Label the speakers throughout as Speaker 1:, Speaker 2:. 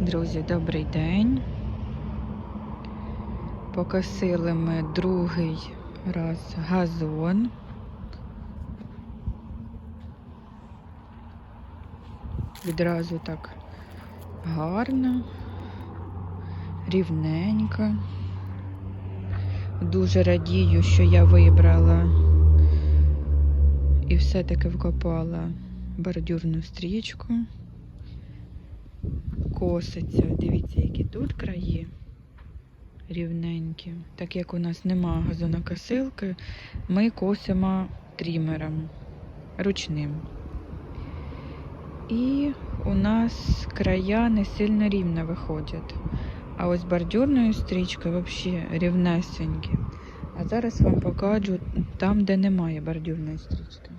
Speaker 1: Друзі, добрий день. Покосили ми другий раз газон. Відразу так гарно, рівненько. Дуже радію, що я вибрала і все-таки вкопала бордюрну стрічку коситься. Дивіться, які тут краї рівненькі. Так як у нас нема газонокосилки, ми косимо трімером ручним. І у нас края не сильно рівно виходять. А ось бордюрною стрічкою взагалі рівнесенькі. А зараз вам покажу там, де немає бордюрної стрічки.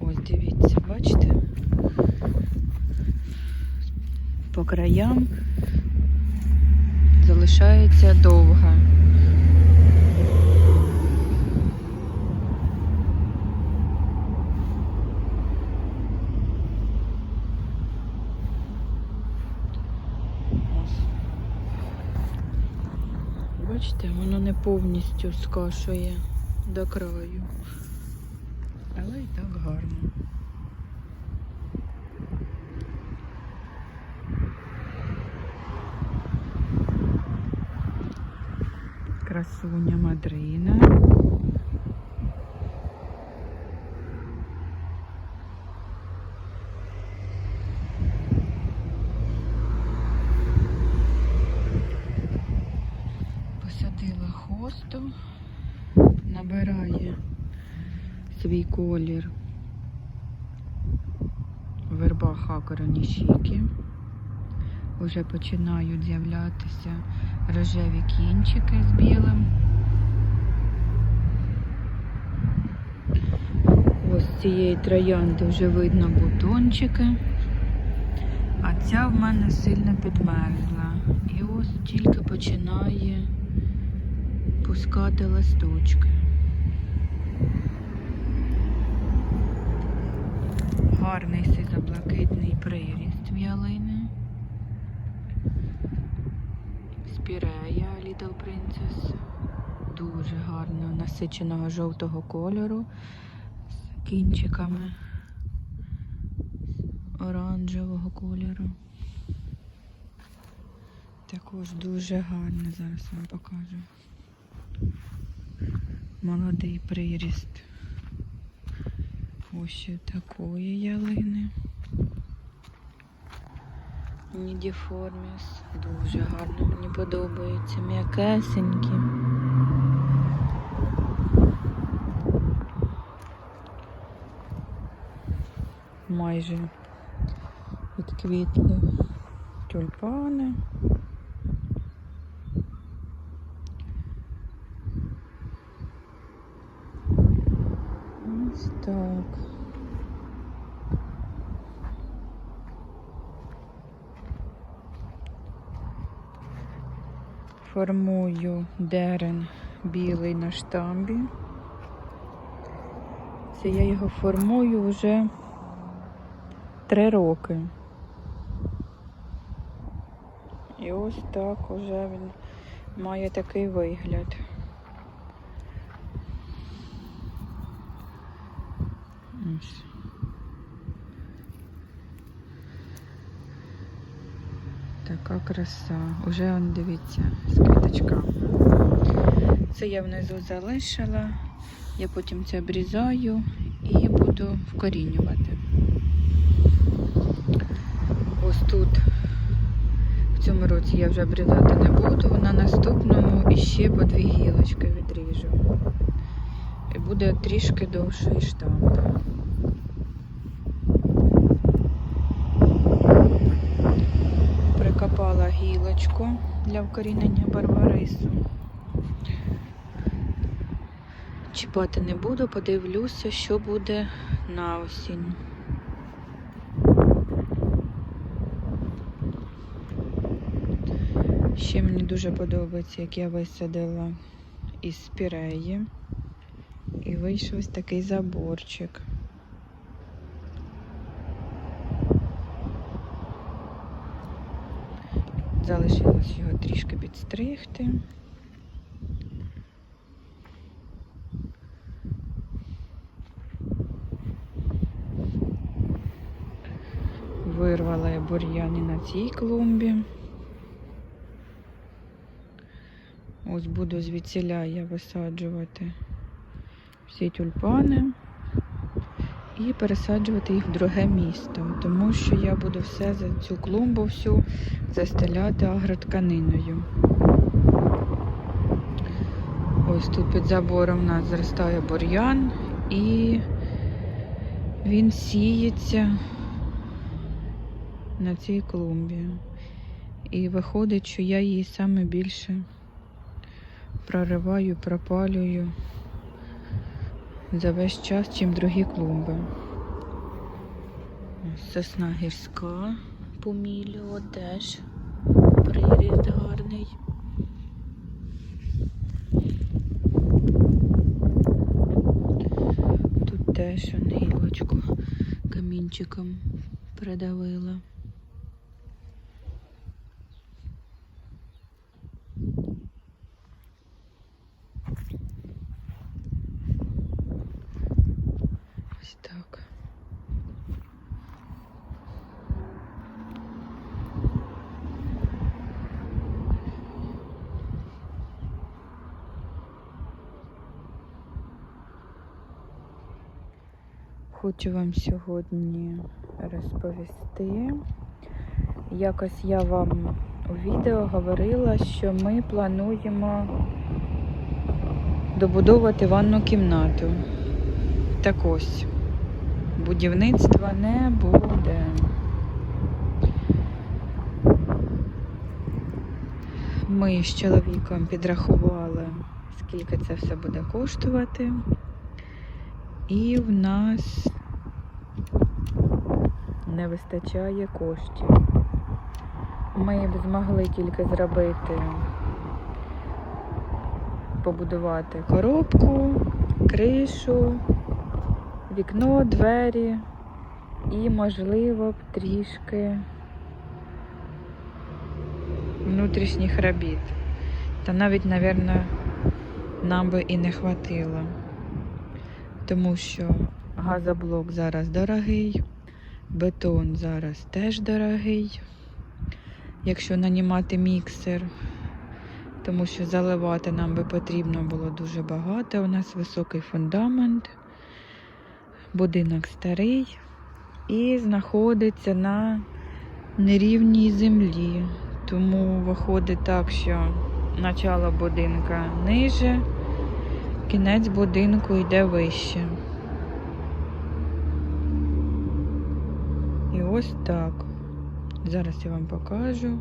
Speaker 1: Ось дивіться, бачите? По краям залишається довга. Бачите, воно не повністю скашує до краю. Але і так гарно. Красуня Мадрина. Посадила хосту, набирає свій колір верба хакороні щіки. Уже починають з'являтися рожеві кінчики з білим. Ось з цієї троянди вже видно бутончики, а ця в мене сильно підмерзла. І ось тільки починає пускати листочки. Гарний сизоблакитний приріст в ялини. Спірея Little Princess. Дуже гарно насиченого жовтого кольору з кінчиками оранжевого кольору. Також дуже гарно, зараз вам покажу. Молодий приріст. Ось такої ялини. Нідіформіс. Дуже гарно мені подобається. М'якесенькі. Майже відквітли тюльпани. Ось так. Формую дерен білий на штамбі. Це я його формую вже три роки. І ось так уже він має такий вигляд. Ось. Така краса. Уже он дивіться, з квіточками. Це я внизу залишила. Я потім це обрізаю і буду вкорінювати. Ось тут в цьому році я вже обрізати не буду, на наступному іще по дві гілочки відріжу. І буде трішки довший штамп. Прикопала для вкорінення барбарису. Чіпати не буду, подивлюся, що буде на осінь. Ще мені дуже подобається, як я висадила із спіреї. І вийшов ось такий заборчик. Залишилось його трішки підстригти. Вирвала я бур'яни на цій клумбі. Ось буду звідсіля я висаджувати всі тюльпани і пересаджувати їх в друге місто, тому що я буду все за цю клумбу всю застеляти агротканиною. Ось тут під забором у нас зростає бур'ян і він сіється на цій клумбі. І виходить, що я її саме більше прориваю, пропалюю за весь час, чим другі клумби. Сосна гірська помілювала теж приріст гарний. Тут теж гілочку камінчиком придавила. Ось так. Хочу вам сьогодні розповісти. Якось я вам у відео говорила, що ми плануємо добудовувати ванну кімнату. Так ось, будівництва не буде. Ми з чоловіком підрахували, скільки це все буде коштувати. І в нас не вистачає коштів. Ми б змогли тільки зробити, побудувати коробку, кришу, вікно, двері і, можливо, трішки внутрішніх робіт. Та навіть, мабуть, нам би і не хватило тому що газоблок зараз дорогий, бетон зараз теж дорогий. Якщо нанімати міксер, тому що заливати нам би потрібно було дуже багато. У нас високий фундамент, будинок старий і знаходиться на нерівній землі. Тому виходить так, що начало будинка ниже. Кінець будинку йде вище. І ось так. Зараз я вам покажу.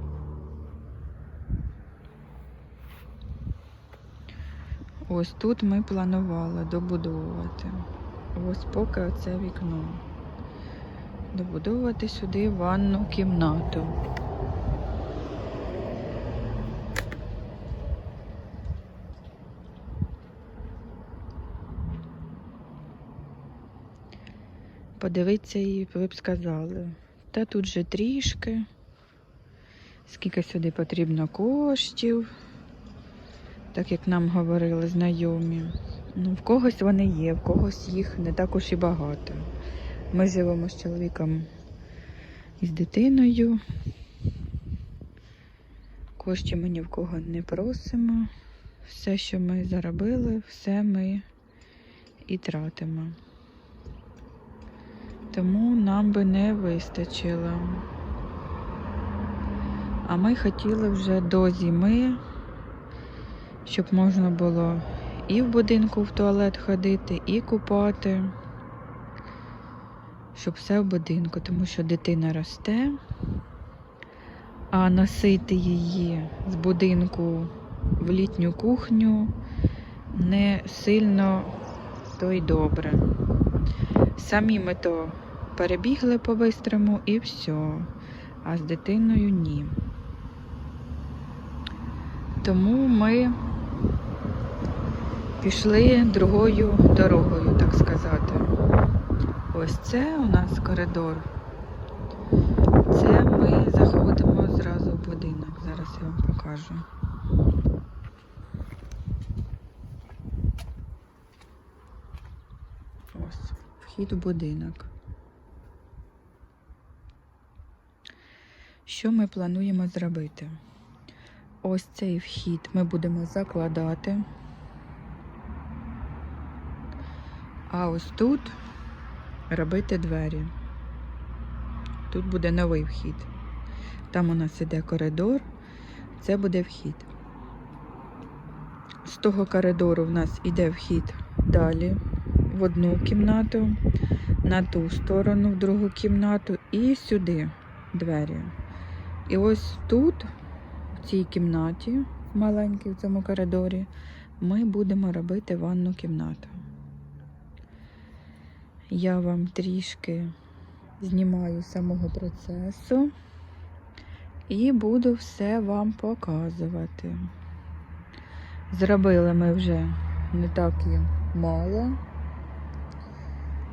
Speaker 1: Ось тут ми планували добудовувати. Ось поки оце вікно. Добудовувати сюди ванну кімнату. Подивитися і ви б сказали. Та тут же трішки. Скільки сюди потрібно коштів, так як нам говорили знайомі. Ну, в когось вони є, в когось їх не так уж і багато. Ми живемо з чоловіком і з дитиною. Коштів ми ні в кого не просимо. Все, що ми заробили, все ми і тратимо тому нам би не вистачило. А ми хотіли вже до зими, щоб можна було і в будинку в туалет ходити, і купати, щоб все в будинку, тому що дитина росте, а носити її з будинку в літню кухню не сильно то й добре. Самі ми то перебігли по-бистрому і все. А з дитиною ні. Тому ми пішли другою дорогою, так сказати. Ось це у нас коридор. Це ми заходимо зразу в будинок. Зараз я вам покажу. Ось, вхід у будинок. Що ми плануємо зробити? Ось цей вхід ми будемо закладати. А ось тут робити двері. Тут буде новий вхід. Там у нас іде коридор, це буде вхід. З того коридору в нас іде вхід далі в одну кімнату, на ту сторону, в другу кімнату і сюди двері. І ось тут, в цій кімнаті, маленькій в цьому коридорі, ми будемо робити ванну кімнату. Я вам трішки знімаю самого процесу і буду все вам показувати. Зробили ми вже не так і мало.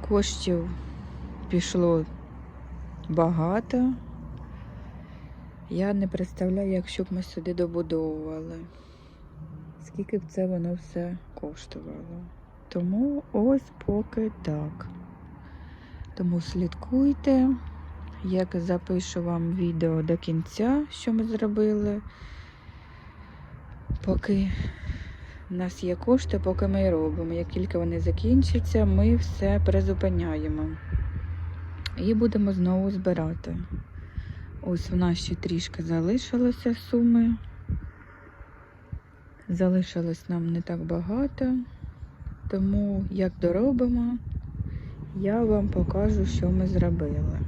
Speaker 1: Коштів пішло багато. Я не представляю, якщо б ми сюди добудовували, скільки б це воно все коштувало. Тому ось поки так. Тому слідкуйте, як запишу вам відео до кінця, що ми зробили. Поки в нас є кошти, поки ми робимо. Як тільки вони закінчаться, ми все призупиняємо. І будемо знову збирати. Ось в нас ще трішки залишилося суми. Залишилось нам не так багато. Тому як доробимо, я вам покажу, що ми зробили.